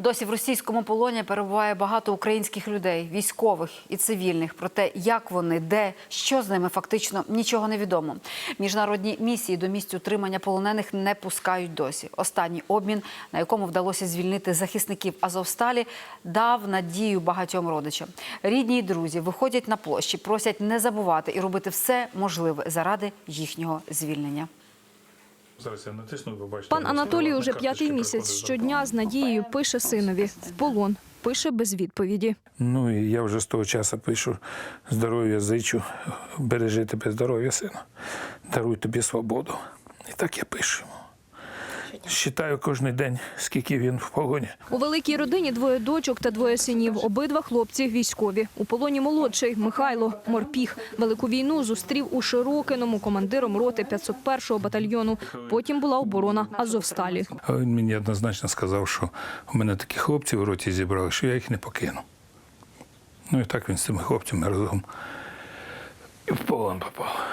Досі в російському полоні перебуває багато українських людей, військових і цивільних. Про те, як вони, де, що з ними фактично нічого не відомо. Міжнародні місії до місць утримання полонених не пускають досі. Останній обмін, на якому вдалося звільнити захисників Азовсталі, дав надію багатьом родичам. Рідні й друзі виходять на площі, просять не забувати і робити все можливе заради їхнього звільнення. Зараз я натисну, ви бачите. Пан Анатолій уже п'ятий місяць щодня з надією пише синові в полон. Пише без відповіді. Ну і я вже з того часу пишу здоров'я зичу, бережи тебе здоров'я, сину, даруй тобі свободу. І так я пишу. Считаю кожен день, скільки він в полоні. У великій родині двоє дочок та двоє синів. Обидва хлопці військові. У полоні молодший Михайло Морпіх. Велику війну зустрів у Широкиному командиром роти 501-го батальйону. Потім була оборона Азовсталі. Він мені однозначно сказав, що у мене такі хлопці в роті зібрали, що я їх не покину. Ну і так він з цими хлопцями разом в полон попав.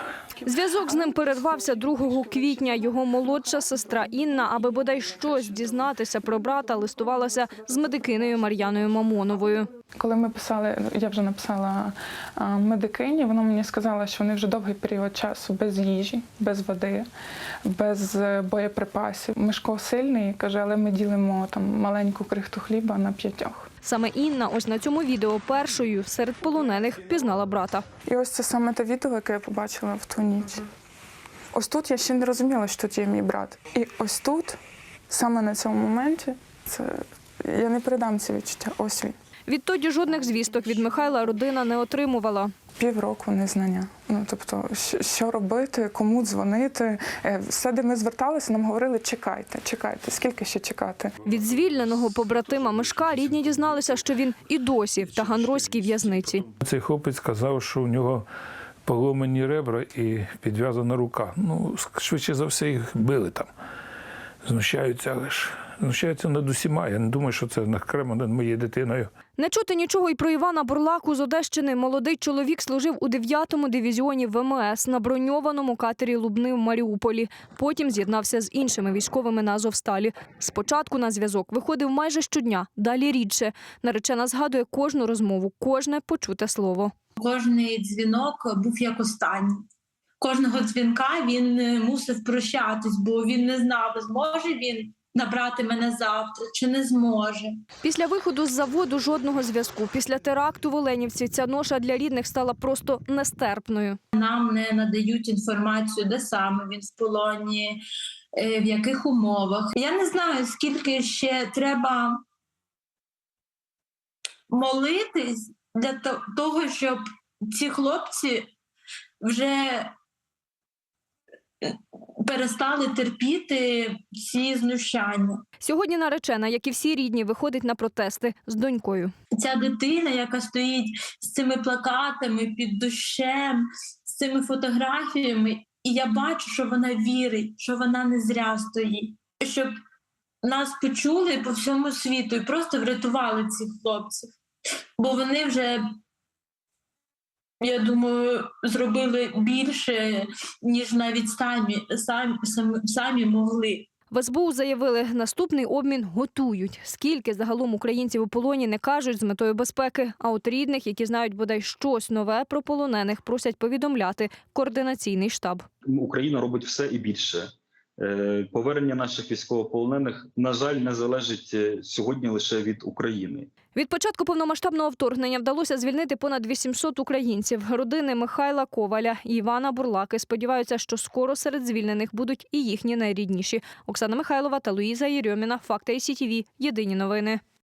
Зв'язок з ним перервався 2 квітня. Його молодша сестра Інна, аби бодай щось дізнатися про брата, листувалася з медикинею Мар'яною Мамоновою. Коли ми писали, я вже написала медикині, вона мені сказала, що вони вже довгий період часу без їжі, без води, без е, боєприпасів. Мишко сильний, каже, але ми ділимо там маленьку крихту хліба на п'ятьох. Саме Інна ось на цьому відео першою серед полонених пізнала брата. І ось це саме те відео, яке я побачила в ту ніч. Ось тут я ще не розуміла, що тут є мій брат. І ось тут, саме на цьому моменті, це я не передам ці відчуття. Ось він. Відтоді жодних звісток від Михайла родина не отримувала. Півроку незнання. Ну тобто, що- робити, кому дзвонити. Е, Все, де ми зверталися, нам говорили: чекайте, чекайте, скільки ще чекати. Від звільненого побратима Мишка рідні дізналися, що він і досі в Таганрозькій в'язниці. Цей хлопець сказав, що у нього поломані ребра і підв'язана рука. Ну, швидше за все, їх били там. Знущаються, але ж знущаються над усіма. Я не думаю, що це окремо над моєю дитиною. Не чути нічого і про Івана Бурлаку з Одещини. Молодий чоловік служив у 9-му дивізіоні ВМС на броньованому катері Лубни в Маріуполі. Потім з'єднався з іншими військовими на Азовсталі. Спочатку на зв'язок виходив майже щодня, далі рідше. Наречена згадує кожну розмову, кожне почуте слово. Кожний дзвінок був як останній. Кожного дзвінка він е, мусив прощатись, бо він не знав, зможе він набрати мене завтра чи не зможе. Після виходу з заводу жодного зв'язку. Після теракту в Оленівці ця ноша для рідних стала просто нестерпною. Нам не надають інформацію, де саме він в полоні, е, в яких умовах. Я не знаю, скільки ще треба молитись для того, щоб ці хлопці вже перестали терпіти ці знущання. Сьогодні наречена, як і всі рідні, виходить на протести з донькою. Ця дитина, яка стоїть з цими плакатами під дощем, з цими фотографіями, і я бачу, що вона вірить, що вона не зря стоїть, щоб нас почули по всьому світу і просто врятували цих хлопців. Бо вони вже, я думаю, зробили більше, ніж навіть самі, самі, самі, самі могли. В СБУ заявили, наступний обмін готують. Скільки загалом українців у полоні не кажуть з метою безпеки. А от рідних, які знають бодай щось нове про полонених, просять повідомляти координаційний штаб. Україна робить все і більше. Е, Повернення наших військовополонених, на жаль, не залежить е, сьогодні лише від України. Від початку повномасштабного вторгнення вдалося звільнити понад 800 українців. Родини Михайла Коваля і Івана Бурлаки сподіваються, що скоро серед звільнених будуть і їхні найрідніші. Оксана Михайлова та Луїза Єрьоміна. Факти Сітіві Єдині новини.